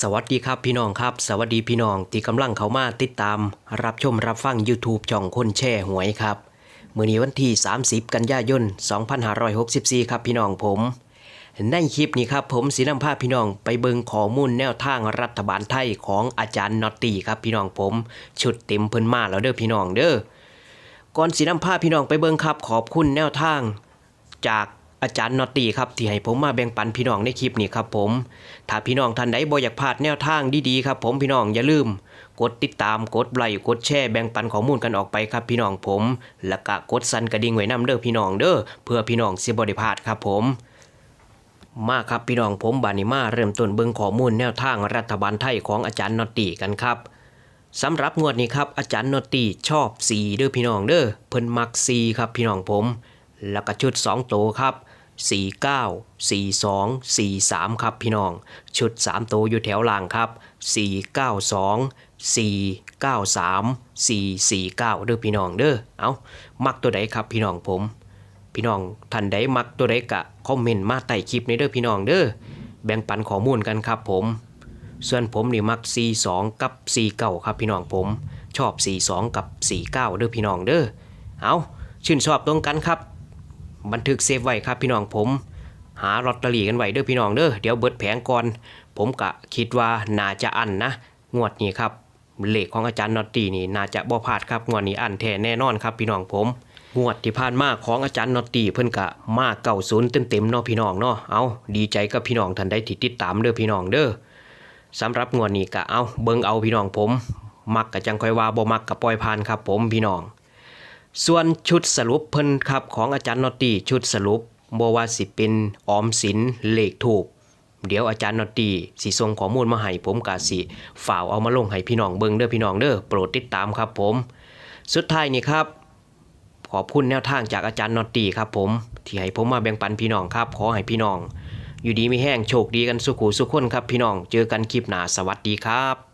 สวัสดีครับพี่น้องครับ สวัสดีพี่น้องที่กำลังเข้ามาติดตาม รับชมรับฟัง YouTube ช่องคนแช่หวยครับมื้อนี้วันที่ 30 กันยายน 2564 ครับพี่น้องผม ในคลิปนี้ครับผมสีน้ำพาพี่น้องไปเบิงข้อมูลแนวทางรัฐบาลไทยของอาจารย์นอตตี้ครับพี่น้องผม ชุดเต็มเพิ่นมาแล้วเด้อพี่น้องเด้อก่อนสีน้ำพาพี่น้องไปเบิงครับขอบคุณแนวทาง จาก อาจารย์นอตตี้ครับที่ให้ผมมาแบ่งปันพี่น้องในคลิปนี้ครับผม ถ้าพี่น้องท่านใดบ่อยากพลาดแนวทางดีๆครับผมพี่น้องอย่าลืม กดติดตามกดไลค์กดแชร์แบ่งปันข้อมูลกันออกไปครับพี่น้องผม แล้วก็กดสั่นกระดิ่งไว้นํเด้อพี่น้องเด้อเพื่อพี่น้องสิบ่ได้พลาดครับผมมาครับพี่น้องผมบานิมาเริ่มต้นเบิ่งข้อมูลแนวทางรัฐบาลไทยของอาจารย์นอตตี้กันครับสำหรับงวดนี้ครับอาจารย์นอตตี้ชอบ4เด้อพี่น้องเด้อเพิ่นมัก4ครับพี่น้องผม แล้วก็ชุด 2 โตวครับ 49 42 43 ครับพี่น้อง ชุด 3 โตวอยู่แถวล่างครับ 492 493 449เด้อพี่น้องเด้อ เอามักตัวใดครับพี่น้องผม พี่น้องท่านใดมักตัวใดกะคอมเมนต์มาใต้คลิปนี้เด้อพี่น้องเด้อ แบ่งปันข้อมูลกันครับผม ส่วนผมนี่มัก 42 กับ 49 ครับพี่น้องผม ชอบ 42 กับ 49เด้อพี่น้องเด้อ เอาชื่นชอบตรงกันครับ บันทึกเซฟไว้ครับพี่น้องผม หาลอตเตอรี่กันไว้เด้อพี่น้องเด้อเดี๋ยวเบิดแผงก่อน ผมกะคิดว่าน่าจะอันนะ งวดนี้ครับเลขของอาจารย์นอตตี้นี่น่าจะบ่พลาดครับงวดนี้อันแท้แน่นอนครับพี่น้องผมงวดที่ผ่านมาของอาจารย์นอตตี้เพิ่นกะมาเก่าศูนย์เต็มๆเนาะพี่น้องเนาะเอาดีใจกับพี่น้องท่านใดที่ติดตามเด้อพี่น้องเด้อสำหรับงวดนี้กะเอาเบิ่งเอาพี่น้องผม มักกะจังค่อยว่าบ่มักกะปล่อยผ่านครับผมพี่น้อง ส่วนชุดสรุปเพิ่นครับของอาจารย์นอตตี้ชุดสรุปบ่ว่าสิเป็นออมสินเลขถูก เดี๋ยวอาจารย์นอตตี้สิส่งข้อมูลมาให้ผมกาสิฝ่าวเอามาลงให้พี่น้องเบิ่งเด้อพี่น้องเด้อโปรดติดตามครับผม สุดท้ายนี่ครับ ขอบคุณแนวทางจากอาจารย์นอตตี้ครับผมที่ให้ผมมาแบ่งปันพี่น้องครับ ขอให้พี่น้อง อยู่ดีมีแห้งโชคดีกันสุขุสุขคนครับพี่น้องเจอกันคลิปหน้าสวัสดีครับ